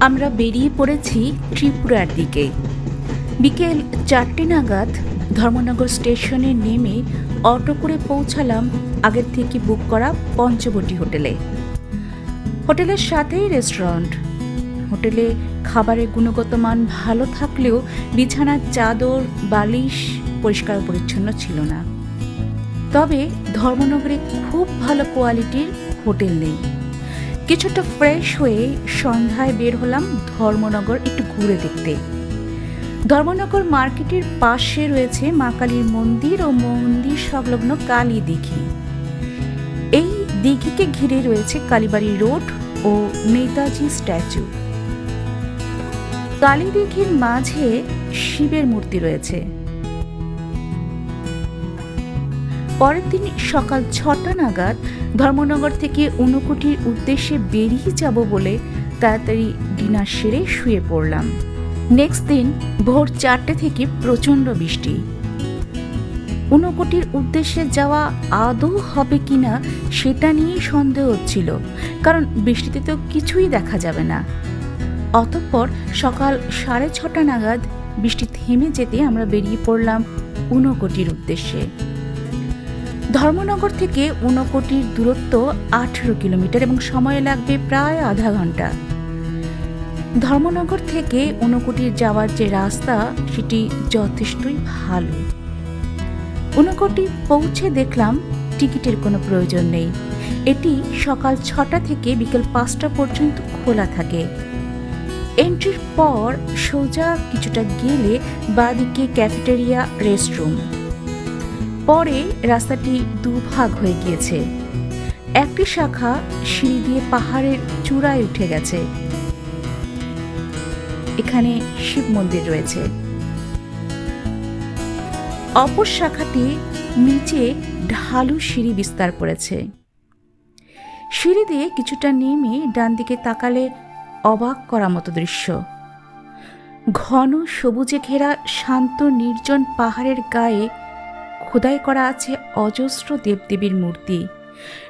আমরা বেরিয়ে পড়েছি ত্রিপুরার দিকে। বিকেল চারটে নাগাদ ধর্মনগর স্টেশনে নেমে অটো করে পৌঁছালাম আগের থেকে বুক করা পঞ্চবটি হোটেলে। হোটেলের সাথেই রেস্টুরেন্ট। হোটেলে খাবারের গুণগত মান ভালো থাকলেও বিছানার চাদর, বালিশ পরিষ্কার পরিচ্ছন্ন ছিল না। তবে ধর্মনগরে খুব ভালো কোয়ালিটির হোটেল নেই। কিছুটা ফ্রেশ হয়ে সন্ধ্যায় বের হলাম ধর্মনগর একটু ঘুরে দেখতে। ধর্মনগর মার্কেটের পাশে রয়েছে মা কালীর মন্দির ও মন্দির সংলগ্ন কালী দিঘি। এই দিঘিকে ঘিরে রয়েছে কালীবাড়ি রোড ও নেতাজি স্ট্যাচু। কালী দিঘির মাঝে শিবের মূর্তি রয়েছে। পরের দিন সকাল ছটা নাগাদ ধর্মনগর থেকে ঊনকোটির উদ্দেশ্যে বেরিয়ে যাব বলে তাড়াতাড়ি ডিনার সেরে শুয়ে পড়লাম। নেক্সট দিন ভোর চারটে থেকে প্রচণ্ড বৃষ্টি। ঊনকোটির উদ্দেশ্যে যাওয়া আদৌ হবে কিনা সেটা নিয়েই সন্দেহ হচ্ছিল, কারণ বৃষ্টিতে তো কিছুই দেখা যাবে না। অতঃপর সকাল সাড়ে ছটা নাগাদ বৃষ্টি থেমে যেতে আমরা বেরিয়ে পড়লাম ঊনকোটির উদ্দেশ্যে। ধর্মনগর থেকে ঊনকোটির দূরত্ব আঠেরো কিলোমিটার এবং সময় লাগবে প্রায় আধা ঘণ্টা। ধর্মনগর থেকে ঊনকোটির যাওয়ার যে রাস্তা, সেটি যথেষ্টই ভালো। ঊনকোটি পৌঁছে দেখলাম টিকিটের কোনো প্রয়োজন নেই। এটি সকাল ছটা থেকে বিকেল পাঁচটা পর্যন্ত খোলা থাকে। এন্ট্রির পর সোজা কিছুটা গেলে বাদিকে ক্যাফেটেরিয়া রেস্টরুম। পরে রাস্তাটি দুভাগ হয়ে গিয়েছে। একটি শাখা সিঁড়ি দিয়ে পাহাড়ের চূড়ায় উঠে গেছে। এখানে শিব মন্দির রয়েছে। অপর শাখাটি নিচে ঢালু সিঁড়ি বিস্তার করেছে। সিঁড়ি দিয়ে কিছুটা নেমে ডান দিকে তাকালে অবাক করা মতো দৃশ্য। ঘন সবুজে ঘেরা শান্ত নির্জন পাহাড়ের গায়ে খোদাই করা আছে অজস্র দেবদেবীর মূর্তি।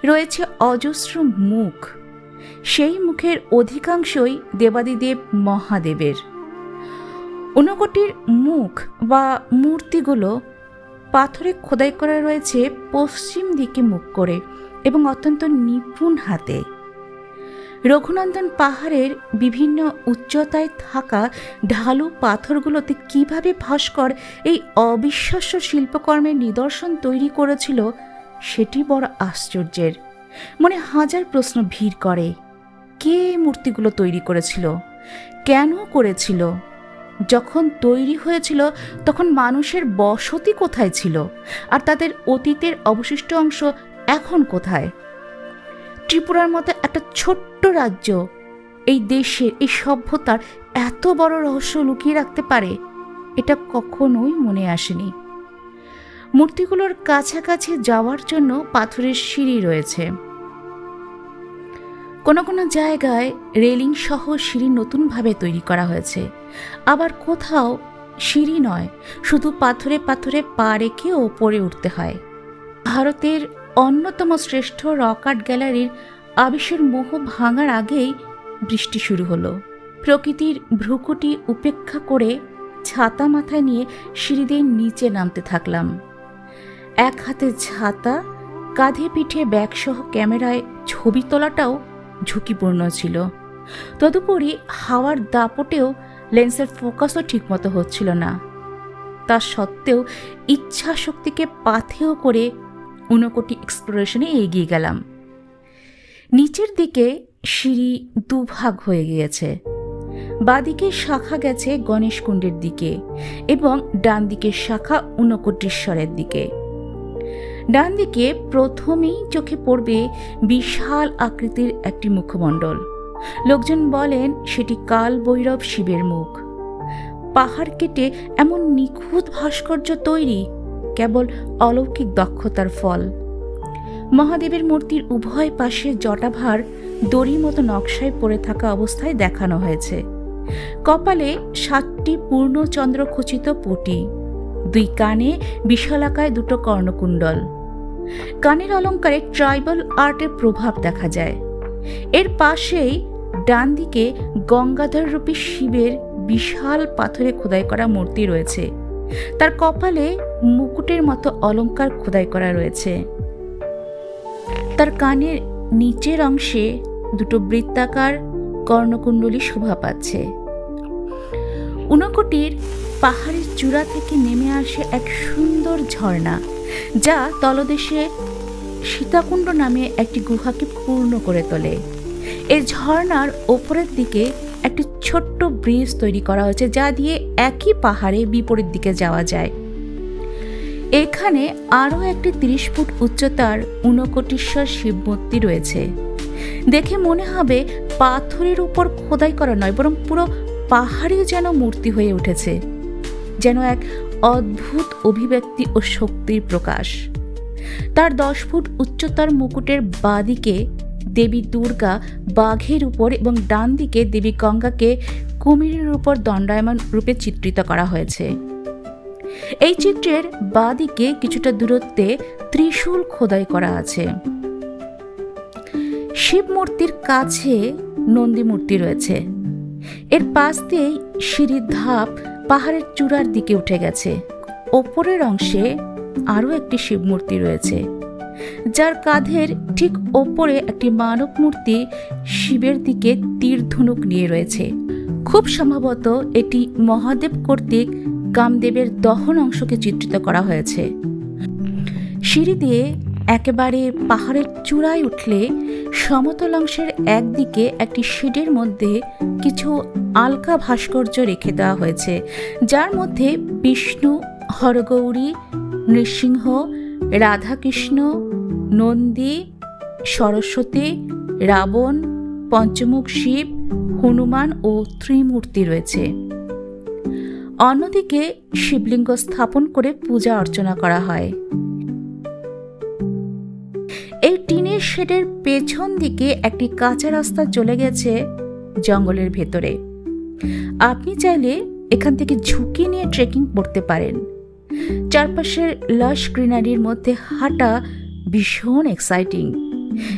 রয়েছে অজস্র মুখ। সেই মুখের অধিকাংশই দেবাদিদেব মহাদেবের। ঊনকোটির মুখ বা মূর্তিগুলো পাথরে খোদাই করা রয়েছে পশ্চিম দিকে মুখ করে এবং অত্যন্ত নিপুণ হাতে। রঘুনন্দন পাহাড়ের বিভিন্ন উচ্চতায় থাকা ঢালু পাথরগুলোতে কীভাবে ভাস্কর এই অবিশ্বাস্য শিল্পকর্মের নিদর্শন তৈরি করেছিল, সেটি বড় আশ্চর্যের। মনে হাজার প্রশ্ন ভিড় করে, কে মূর্তিগুলো তৈরি করেছিল? কেন করেছিল? যখন তৈরি হয়েছিল, তখন মানুষের বসতি কোথায় ছিল? আর তাদের অতীতের অবশিষ্ট অংশ এখন কোথায়? ত্রিপুরার মতো একটা ছোট্ট রাজ্য, এই দেশের এই সভ্যতার এত বড় রহস্য লুকিয়ে রাখতে পারে, এটা কখনোই মনে আসেনি। মূর্তিগুলোর কাছাকাছি যাওয়ার জন্য পাথরের সিঁড়ি রয়েছে। কোনো কোনো জায়গায় রেলিং সহ সিঁড়ি নতুনভাবে তৈরি করা হয়েছে। আবার কোথাও সিঁড়ি নয়, শুধু পাথরে পাথরে পা রেখে ওপরে উঠতে হয়। ভারতের অন্যতম শ্রেষ্ঠ রক আর্ট গ্যালারির আবেশের মোহ ভাঙার আগেই বৃষ্টি শুরু হলো। প্রকৃতির ভ্রুকুটি উপেক্ষা করে ছাতা মাথায় নিয়ে সিঁড়ি দিয়ে নিচে নামতে থাকলাম। এক হাতে ছাতা, কাঁধে পিঠে ব্যাগসহ ক্যামেরায় ছবি তোলাটাও ঝুঁকিপূর্ণ ছিল। তদুপরি হাওয়ার দাপটেও লেন্সের ফোকাসও ঠিকমতো হচ্ছিল না। তা সত্ত্বেও ইচ্ছা শক্তিকে পাথেয় করে ঊনকোটি এক্সপ্লোরেশনে এগিয়ে গেলাম। নিচের দিকে সিঁড়ি দুভাগ হয়ে গিয়েছে। বাদিকে শাখা গেছে গণেশকুণ্ডের দিকে এবং ডান দিকের শাখা ঊনকোটেশ্বরের দিকে। ডান দিকে প্রথমেই চোখে পড়বে বিশাল আকৃতির একটি মুখমণ্ডল। লোকজন বলেন সেটি কাল ভৈরব শিবের মুখ। পাহাড় কেটে এমন নিখুঁত ভাস্কর্য তৈরি কেবল অলৌকিক দক্ষতার ফল। মহাদেবের মূর্তির উভয় পাশে জটাভার দড়ি মতো নকশায় পড়ে থাকা অবস্থায় দেখানো হয়েছে। কপালে সাতটি পূর্ণচন্দ্র খচিত পটি, দুই কানে বিশালাকায় দুটো কর্ণকুণ্ডল। কানের অলঙ্কারে ট্রাইবাল আর্টের প্রভাব দেখা যায়। এর পাশেই ডান দিকে গঙ্গাধর রূপী শিবের বিশাল পাথরে খোদাই করা মূর্তি রয়েছে। তার কপালে মুকুটের মতো অলংকার খোদাই করা রয়েছে। তার কানের নিচের অংশে দুটো বৃত্তাকার কর্ণকুণ্ডলী শোভা পাচ্ছে। ঊনকোটির পাহাড়ের চূড়া থেকে নেমে আসে এক সুন্দর ঝর্ণা, যা তলদেশে সীতাকুণ্ড নামে একটি গুহাকে পূর্ণ করে তোলে। এই ঝর্ণার ওপরের দিকে একটি ছোট্ট ব্রিজ তৈরি করা হয়েছে যা দিয়ে একই পাহাড়ে বিপরীত দিকে যাওয়া যায়। এখানে আরও একটি তিরিশ ফুট উচ্চতার ঊনকোটিশ্বর শিব মূর্তি রয়েছে। দেখে মনে হবে পাথরের উপর খোদাই করা নয়, বরং পুরো পাহাড়ে যেন মূর্তি হয়ে উঠেছে, যেন এক অদ্ভুত অভিব্যক্তি ও শক্তির প্রকাশ। তার দশ ফুট উচ্চতার মুকুটের বাদিকে দেবী দুর্গা বাঘের উপর এবং ডান দিকে দেবী গঙ্গাকে কুমিরের উপর দণ্ডায়মান রূপে চিত্রিত করা হয়েছে। এই চিত্রের বাদিকে কিছুটা দূরত্বে ত্রিশূল খোদাই করা আছে। শিব মূর্তির কাছে নন্দী মূর্তি রয়েছে। এর পাশ দিয়েই সিঁড়ির ধাপ পাহাড়ের চূড়ার দিকে উঠে গেছে। ওপরের অংশে আরও একটি শিব মূর্তি রয়েছে। যার কাঁধের ঠিক ওপরে একটি মানব মূর্তি শিবের দিকে তীর ধনুক নিয়ে রয়েছে। খুব সম্ভবত এটি মহাদেব কর্তৃক কামদেবের দহন অংশকে চিত্রিত করা হয়েছে। সিঁড়ি দিয়ে একেবারে পাহাড়ের চূড়ায় উঠলে সমতল অংশের একদিকে একটি শেডের মধ্যে কিছু আলকা ভাস্কর্য রেখে দেওয়া হয়েছে, যার মধ্যে বিষ্ণু, হরগৌরী, নৃসিংহ রাধাকৃষ্ণ, নন্দী, সরস্বতী, রাবণ, পঞ্চমুখ শিব, হনুমান ও ত্রিমূর্তি রয়েছে। অন্যদিকে শিবলিঙ্গ স্থাপন করে পূজা অর্চনা করা হয়। এই টিনের শেডের পেছন দিকে একটি কাঁচা রাস্তা চলে গেছে জঙ্গলের ভেতরে। আপনি চাইলে এখান থেকে ঝুঁকি নিয়ে ট্রেকিং করতে পারেন। চারপাশের লাশ গ্রিনারির মধ্যে হাঁটা ভীষণ এক্সাইটিং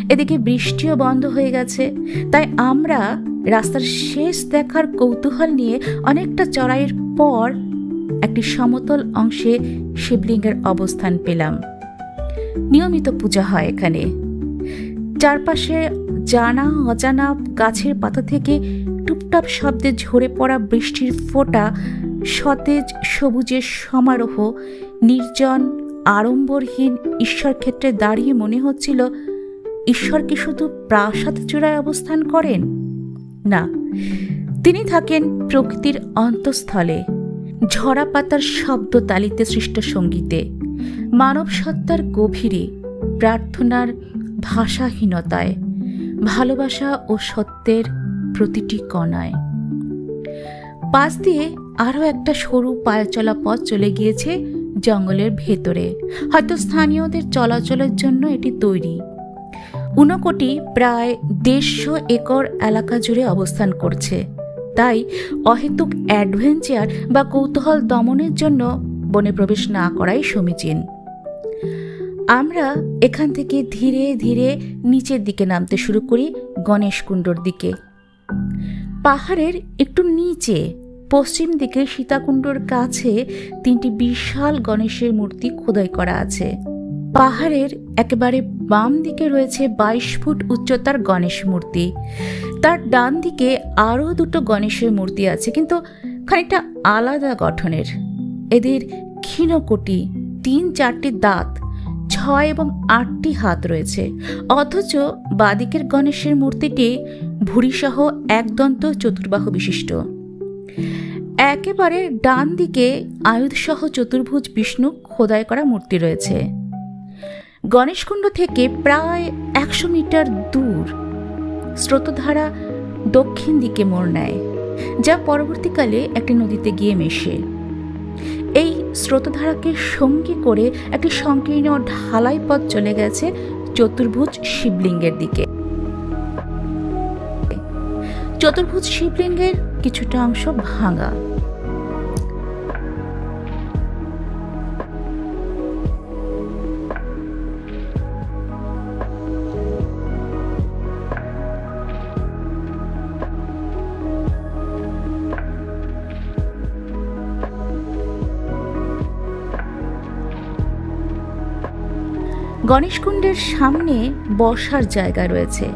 এদিকে বৃষ্টিও বন্ধ হয়ে গেছে, তাই আমরা রাস্তার শেষ দেখার কৌতূহল নিয়ে অনেকটা চড়াইয়ের পর একটি সমতল অংশে শিবলিঙ্গের অবস্থান পেলাম। নিয়মিত পূজা হয় এখানে। চারপাশে জানা অজানা গাছের পাতা থেকে টুপটাপ শব্দে ঝরে পড়া বৃষ্টির ফোঁটা সতেজ সবুজের সমারোহ, নির্জন, আড়ম্বরহীন ঈশ্বর ক্ষেত্রে দাঁড়িয়ে মনে হচ্ছিল ঈশ্বর কি শুধু প্রাসাদ চূড়ায় অবস্থান করেন? না, তিনি থাকেন প্রকৃতির অন্তঃস্থলে ঝরা পাতার শব্দ তালিতে সৃষ্ট সঙ্গীতে মানব সত্তার গভীরে, প্রার্থনার ভাষাহীনতায়, ভালোবাসা ও সত্যের প্রতিটি কণায়। পাশ দিয়ে আরও একটা সরু পায়ে চলা পথ চলে গিয়েছে জঙ্গলের ভেতরে। হয়তো স্থানীয়দের চলাচলের জন্য এটি তৈরি। ঊনকোটি প্রায় দেড়শো একর এলাকা জুড়ে অবস্থান করছে। তাই অহেতুক অ্যাডভেঞ্চার বা কৌতূহল দমনের জন্য বনে প্রবেশ না করাই সমীচীন। আমরা এখান থেকে ধীরে ধীরে নিচের দিকে নামতে শুরু করি গণেশকুণ্ডর দিকে। পাহাড়ের একটু নিচে পশ্চিম দিকে সীতাকুণ্ডর কাছে তিনটি বিশাল গণেশের মূর্তি খোদাই করা আছে। পাহাড়ের একেবারে বাম দিকে রয়েছে বাইশ ফুট উচ্চতার গণেশ মূর্তি। তার ডান দিকে আরও দুটো গণেশের মূর্তি আছে, কিন্তু খানিকটা আলাদা গঠনের। এদের ক্ষীণকোটি, তিন চারটি দাঁত, ছয় এবং আটটি হাত রয়েছে। অথচ বাদিকের গণেশের মূর্তিটি ভুড়িসহ একদন্ত চতুর্বাহু বিশিষ্ট একেবারে ডান দিকে আয়ুধসহ চতুর্ভুজ বিষ্ণু খোদাই করা মূর্তি রয়েছে। গণেশকুণ্ড থেকে প্রায় একশো মিটার দূর স্রোতধারা দক্ষিণ দিকে মোড় নেয়, যা পরবর্তীকালে একটি নদীতে গিয়ে মেশে। এই স্রোতধারাকে সঙ্গী করে একটি সংকীর্ণ ঢালাই পথ চলে গেছে চতুর্ভুজ শিবলিঙ্গের দিকে। চতুর্ভুজ শিবলিঙ্গের কিছুটা অংশ ভাঙা। গণেশকুণ্ডের সামনে বসার জায়গা রয়েছে।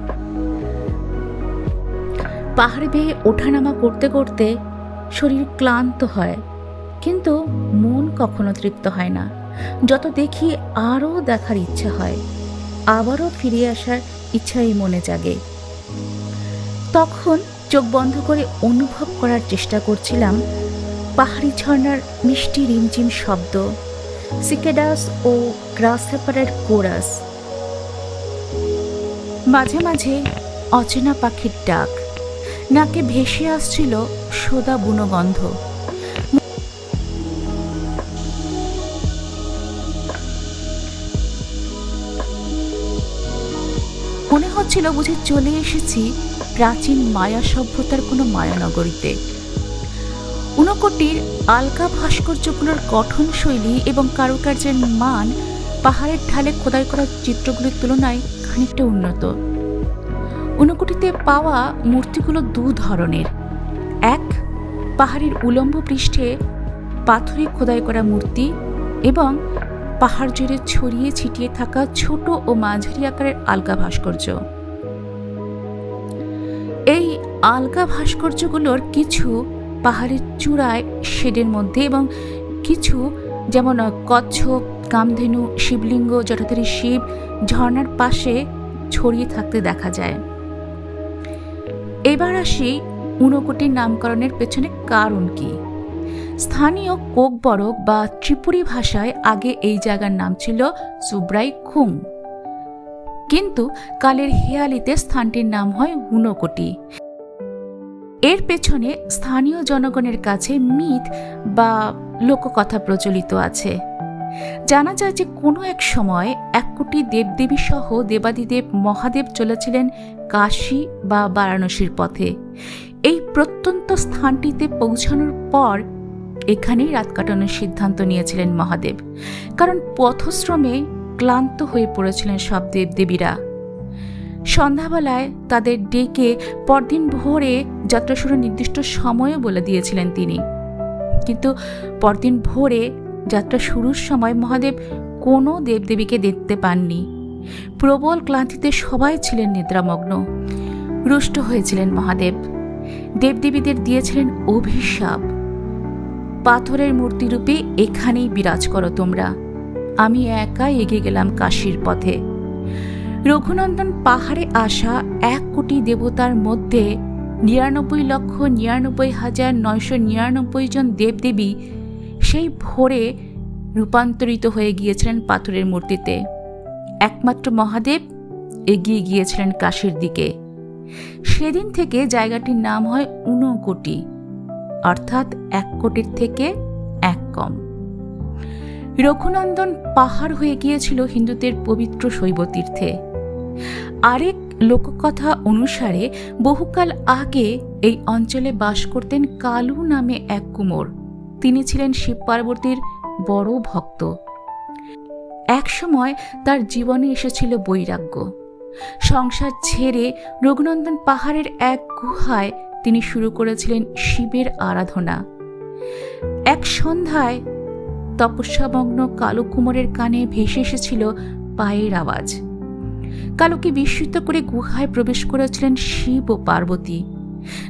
পাহাড়ে বেয়ে ওঠানামা করতে করতে শরীর ক্লান্ত হয়, কিন্তু মন কখনো তৃপ্ত হয় না। যত দেখি আরও দেখার ইচ্ছা হয়, আবারও ফিরে আসার ইচ্ছাই মনে জাগে। তখন চোখ বন্ধ করে অনুভব করার চেষ্টা করছিলাম, পাহাড়ি ঝর্ণার মিষ্টি রিমঝিম শব্দ সিকেডাস ও গ্রাসহ্যাপারের কোরাস। মাঝে মাঝে অচেনা পাখির ডাক। নাকে ভেসে আসছিল সোদা বুনো গন্ধ মনে হচ্ছিল বুঝে চলে এসেছি প্রাচীন মায়া সভ্যতার কোনো মায়ানগরীতে। ঊনকোটির আলকা ভাস্কর্যগুলোর গঠনশৈলী এবং কারুকার্যের মান পাহাড়ের ঢালে খোদাই করা চিত্রগুলির তুলনায় খানিকটা উন্নত। ঊনকোটিতে পাওয়া মূর্তিগুলো দু ধরনের। এক, পাহাড়ের উলম্ব পৃষ্ঠে পাথরে খোদাই করা মূর্তি এবং পাহাড় জুড়ে ছড়িয়ে ছিটিয়ে থাকা ছোট ও মাঝারি আকারের আলগা ভাস্কর্য। এই আলগা ভাস্কর্যগুলোর কিছু পাহাড়ের চূড়ায় শেডের মধ্যে এবং কিছু যেমন কচ্ছপ, কামধেনু, শিবলিঙ্গ, জটাধারী শিব ঝর্ণার পাশে ছড়িয়ে থাকতে দেখা যায়। এবার আসি ঊনকোটির নামকরণের পেছনে কারণ কি? স্থানীয় কোকবরক বা ত্রিপুরী ভাষায় আগে এই জায়গার নাম ছিল সুব্রাই খুং কিন্তু কালের হেয়ালিতে স্থানটির নাম হয় ঊনকোটি। এর পেছনে স্থানীয় জনগণের কাছে মিথ বা লোককথা প্রচলিত আছে। জানা যায় যে কোনো এক সময় এক কোটি দেবদেবী সহ দেবাদিদেব মহাদেব চলেছিলেন কাশী বা বারাণসীর পথে। এই প্রত্যন্ত স্থানটিতে পৌঁছানোর পর এখানেই রাত কাটানোর সিদ্ধান্ত নিয়েছিলেন মহাদেব। কারণ পথশ্রমে ক্লান্ত হয়ে পড়েছিলেন সব দেবদেবীরা। সন্ধ্যাবেলায় তাদের ডেকে পরদিন ভোরে যাত্রা শুরুর নির্দিষ্ট সময়ও বলে দিয়েছিলেন তিনি। কিন্তু পরদিন ভোরে যাত্রা শুরুর সময় মহাদেব কোনো দেবদেবীকে দেখতে পাননি। প্রবল ক্লান্তিতে সবাই ছিলেন নিদ্রামগ্ন। রুষ্ট হয়েছিলেন মহাদেব। দেবদেবীদের দিয়েছিলেন অভিশাপ। পাথরের মূর্তিরূপে এখানেই বিরাজ করো তোমরা। আমি একাই এগিয়ে গেলাম কাশীর পথে। রঘুনন্দন পাহাড়ে আসা এক কোটি দেবতার মধ্যে নিরানব্বই লক্ষ নিরানব্বই হাজার নয়শো নিরানব্বই জন দেবদেবী সেই ভোরে রূপান্তরিত হয়ে গিয়েছিলেন পাথরের মূর্তিতে। একমাত্র মহাদেব এগিয়ে গিয়েছিলেন কাশীর দিকে। সেদিন থেকে জায়গাটির নাম হয় ঊনকোটি, অর্থাৎ এক কোটির থেকে এক কম। রঘুনন্দন পাহাড় হয়ে গিয়েছিল হিন্দুদের পবিত্র শৈবতীর্থে। আরেক লোককথা অনুসারে, বহুকাল আগে এই অঞ্চলে বাস করতেন কালু নামে এক কুমোর। তিনি ছিলেন শিব পার্বতীর বড় ভক্ত। একসময় তার জীবনে এসেছিল বৈরাগ্য। সংসার ছেড়ে রঘুনন্দন পাহাড়ের এক গুহায় তিনি শুরু করেছিলেন শিবের আরাধনা। এক সন্ধ্যায় তপস্যামগ্ন কালো কুমোরের কানে ভেসে এসেছিল পায়ের আওয়াজ। কালোকে বিস্মিত করে গুহায় প্রবেশ করেছিলেন শিব ও পার্বতী।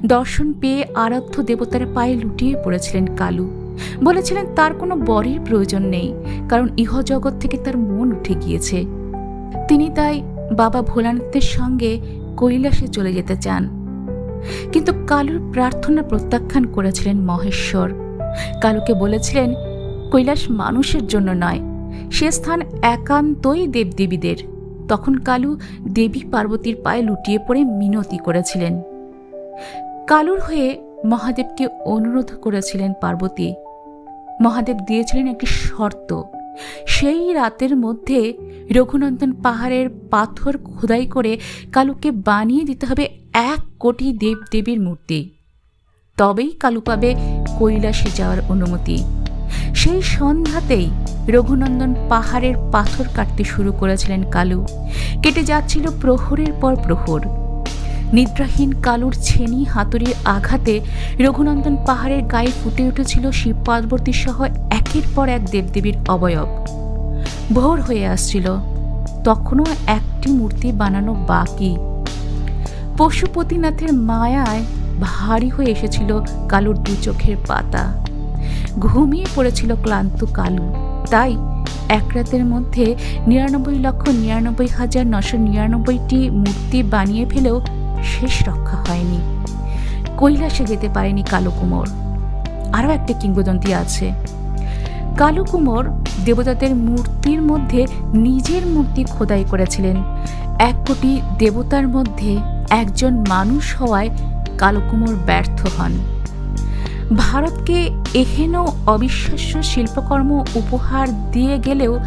দর্শন পেয়ে আরাধ্য দেবতার পায়ে লুটিয়ে পড়েছিলেন কালু। বলেছিলেন, তার কোনো বরের প্রয়োজন নেই, কারণ ইহজগৎ থেকে তার মন উঠে গিয়েছে। তিনি তাই বাবা ভোলানাথের সঙ্গে কৈলাসে চলে যেতে চান। কিন্তু কালুর প্রার্থনা প্রত্যাখ্যান করেছিলেন মহেশ্বর। কালুকে বলেছিলেন, কৈলাস মানুষের জন্য নয়, সে স্থান একান্তই দেবদেবীদের। তখন কালু দেবী পার্বতীর পায়ে লুটিয়ে পড়ে মিনতি করেছিলেন। কালুর হয়ে মহাদেবকে অনুরোধ করেছিলেন পার্বতী। মহাদেব দিয়েছিলেন একটি শর্ত। সেই রাতের মধ্যে রঘুনন্দন পাহাড়ের পাথর খোদাই করে কালুকে বানিয়ে দিতে হবে এক কোটি দেব দেবীর মূর্তি। তবেই কালু পাবে কৈলাসে যাওয়ার অনুমতি। সেই সন্ধ্যাতেই রঘুনন্দন পাহাড়ের পাথর কাটতে শুরু করেছিলেন কালু। কেটে যাচ্ছিল প্রহরের পর প্রহর। নিদ্রাহীন কালুর ছেনি হাতুড়ির আঘাতে রঘুনন্দন পাহাড়ের গায়ে ফুটে উঠেছিল শিব পার্বতী সহ একের পর এক দেবদেবীর অবয়ব। ভোর হয়ে আসছিল। তখনও একটি মূর্তি বানানো বাকি। পশুপতিনাথের মায়ায় ভারী হয়ে এসেছিল কালুর দু চোখের পাতা। ঘুমিয়ে পড়েছিল ক্লান্ত কালু। তাই এক রাতের মধ্যে নিরানব্বই লক্ষ নিরানব্বই হাজার নশো নিরানব্বইটি মূর্তি বানিয়ে ফেলেও শেষ রক্ষা হয়নি। কৈলাসে যেতে পারেনি কালো কুমোর। আরও একটা কিংবদন্তি আছে। কালো কুমোর দেবতাদের মূর্তির মধ্যে নিজের মূর্তি খোদাই করেছিলেন। এক কোটি দেবতার মধ্যে একজন মানুষ হওয়ায় কালো কুমোর ব্যর্থ হন। ভারতকে এহেন অবিশ্বাস্য শিল্পকর্ম উপহার দিয়ে গেলেও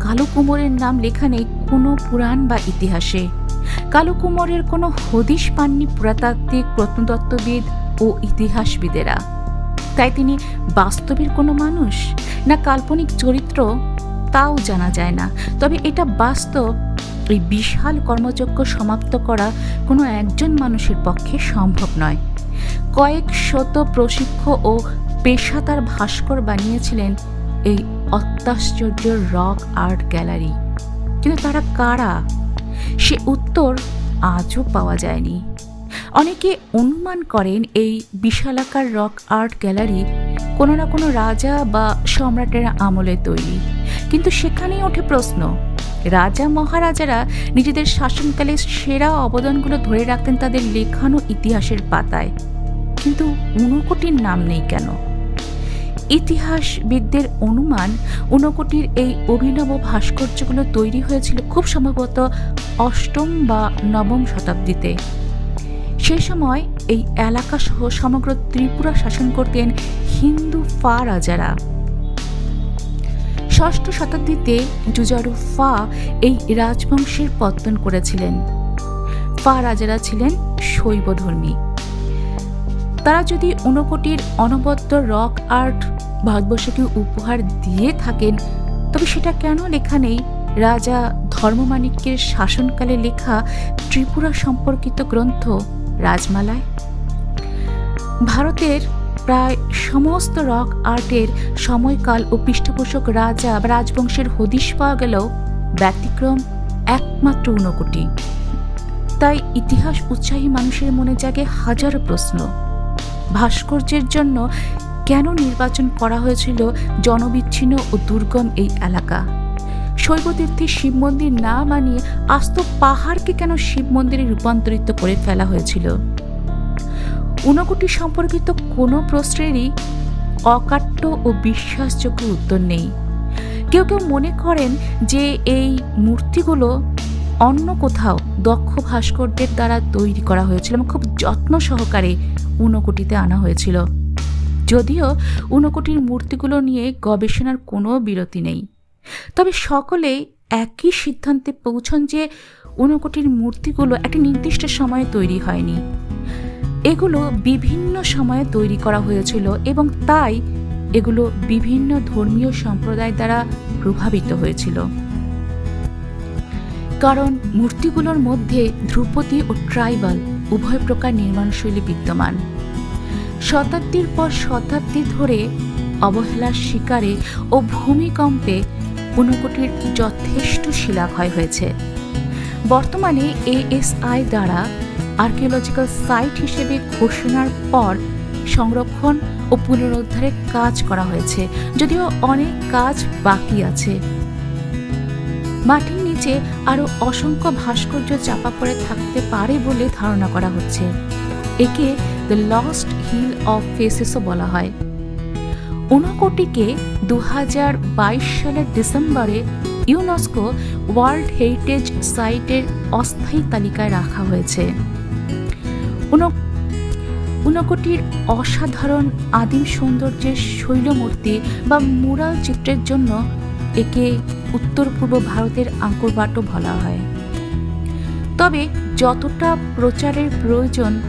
কালো কুমোরের নাম লেখা নেই কোনো পুরাণ বা ইতিহাসে। কালো কুমোরের কোনো হদিশ পাননি পুরাতাত্ত্বিক প্রত্নতত্ত্ববিদ ও ইতিহাসবিদেরা। তাই তিনি বাস্তবের কোনো মানুষ না কাল্পনিক চরিত্র তাও জানা যায় না। তবে এটা বাস্তব, এই বিশাল কর্মযজ্ঞ সমাপ্ত করা কোনো একজন মানুষের পক্ষে সম্ভব নয়। কয়েক শত প্রশিক্ষ ও পেশাদার ভাস্কর বানিয়েছিলেন এই অত্যাশ্চর্য রক আর্ট গ্যালারি। কিন্তু তারা কারা? সে উত্তর আজও পাওয়া যায়নি। অনেকে অনুমান করেন এই বিশালাকার রক আর্ট গ্যালারি কোনো না কোনো রাজা বা সম্রাটের আমলে তৈরি। কিন্তু সেখানেই ওঠে প্রশ্ন রাজা মহারাজারা নিজেদের শাসনকালে সেরা অবদানগুলো ধরে রাখতেন তাদের লেখানো ইতিহাসের পাতায়। কিন্তু ঊনকোটির নাম নেই কেন? ইতিহাসবিদদের অনুমান ঊনকোটির এই অভিনব ভাস্কর্যগুলো তৈরি হয়েছিল খুব সম্ভবত অষ্টম বা নবম শতাব্দীতে। সে সময় এই এলাকা সহ সমগ্র ত্রিপুরা শাসন করতেন হিন্দু ফা রাজারা ষষ্ঠ শতাব্দীতে জুজারু ফা এই রাজবংশের পত্তন করেছিলেন। ফা রাজারা ছিলেন শৈবধর্মী। তারা যদি ঊনকোটির অনবদ্য রক আর্ট ভারতবর্ষকে উপহার দিয়ে থাকেন, তবে সেটা কেন লেখা নেই? রাজা ধর্মমাণিক্যের শাসনকালে লেখা ত্রিপুরা সম্পর্কিত গ্রন্থ রাজমালায়। ভারতের প্রায় সমস্ত রক আর্টের সময়কাল ও পৃষ্ঠপোষক রাজা রাজবংশের হদিশ পাওয়া গেলেও ব্যতিক্রম একমাত্র ঊনকোটি। তাই ইতিহাস উৎসাহী মানুষের মনে জাগে হাজারো প্রশ্ন। ভাস্কর্যের জন্য কেন নির্বাচন করা হয়েছিল জনবিচ্ছিন্ন ও দুর্গম এই এলাকা? শৈবতীর্থে শিব মন্দির না মানিয়ে আস্ত পাহাড়কে কেন শিব মন্দিরে রূপান্তরিত করে ফেলা হয়েছিল? ঊনকোটি সম্পর্কিত কোনো প্রশ্নেরই অকাট্য ও বিশ্বাসযোগ্য উত্তর নেই। কেউ কেউ মনে করেন যে এই মূর্তিগুলো অন্য কোথাও দক্ষ ভাস্করদের দ্বারা তৈরি করা হয়েছিল এবং খুব যত্ন সহকারে ঊনকোটিতে আনা হয়েছিল। যদিও ঊনকোটির মূর্তিগুলো নিয়ে গবেষণার কোনো বিরতি নেই। তবে সকলে একই সিদ্ধান্তে পৌঁছন যে ঊনকোটির মূর্তিগুলো একটি নির্দিষ্ট সময়ে তৈরি হয়নি। এগুলো বিভিন্ন সময়ে তৈরি করা হয়েছিল এবং তাই এগুলো বিভিন্ন ধর্মীয় সম্প্রদায় দ্বারা প্রভাবিত হয়েছিল। কারণ মূর্তিগুলোর মধ্যে ধ্রুপদী ও ট্রাইবাল উভয় প্রকার নির্মাণশৈলী বিদ্যমান। শতাব্দীর পর শতাব্দী ধরে অবহেলার শিকারে ও ভূমিকম্পে ঊনকোটির যথেষ্ট শিলাক্ষয় হয়েছে। বর্তমানে এএসআই দ্বারা আর্কিওলজিক্যাল সাইট হিসেবে ঘোষণার পর সংরক্ষণ ও পুনরুদ্ধারের কাজ করা হয়েছে। যদিও অনেক কাজ বাকি আছে। মাটির নিচে আরও অসংখ্য ভাস্কর্য চাপা পড়ে থাকতে পারে বলে ধারণা করা হচ্ছে। একে দ্য লস্ট হিল অফ ফেসেসও বলা হয়। ঊনকোটিকে দুহাজার বাইশ সালের ডিসেম্বরে ইউনেস্কো ওয়ার্ল্ড হেরিটেজ সাইটের অস্থায়ী তালিকায় রাখা হয়েছে। ঊনকোটির অসাধারণ আদিম সৌন্দর্যের শৈলমূর্তি বা মুরাল চিত্রের জন্য একে উত্তর পূর্ব ভারতের আঙ্করবাটও বলা হয়। তবে যতটা প্রচারের প্রয়োজন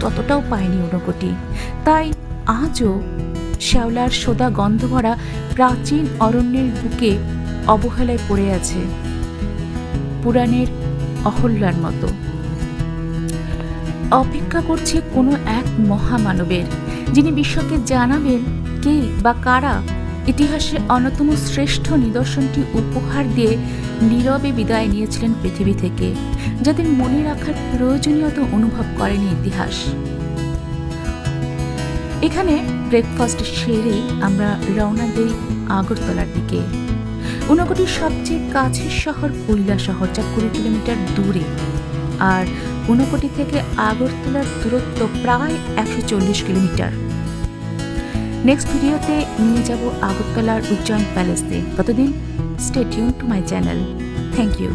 ততটাও পায়নি ঊনকোটি তাই আজও শ্যাওলার সোদা গন্ধ ভরা প্রাচীন অরণ্যের বুকে অবহেলায় পড়ে আছে পুরাণের অহল্যার মতো। অপেক্ষা করছে কোনো এক মহামানবের, যিনি বিশ্বকে জানাবেন কে বা কারা। ইতিহাসে অন্যতম শ্রেষ্ঠ নিদর্শনটি উপহার দিয়ে নীরবে বিদায় নিয়েছিলেন পৃথিবী থেকে যাদের মনে রাখার প্রয়োজনীয়তা অনুভব করেনি ইতিহাস। এখানে ব্রেকফাস্ট সেরে আমরা রওনা দেই আগরতলার দিকে। ঊনকোটির সবচেয়ে কাছের শহর কৈলা শহর যা কুড়ি কিলোমিটার দূরে। আর ঊনকোটি থেকে আগরতলার দূরত্ব প্রায় একশো চল্লিশ কিলোমিটার। নেক্সট ভিডিওতে নিয়ে যাব আগরতলার উজ্জয়ন প্যালেসে ততদিন stay tuned to my channel thank you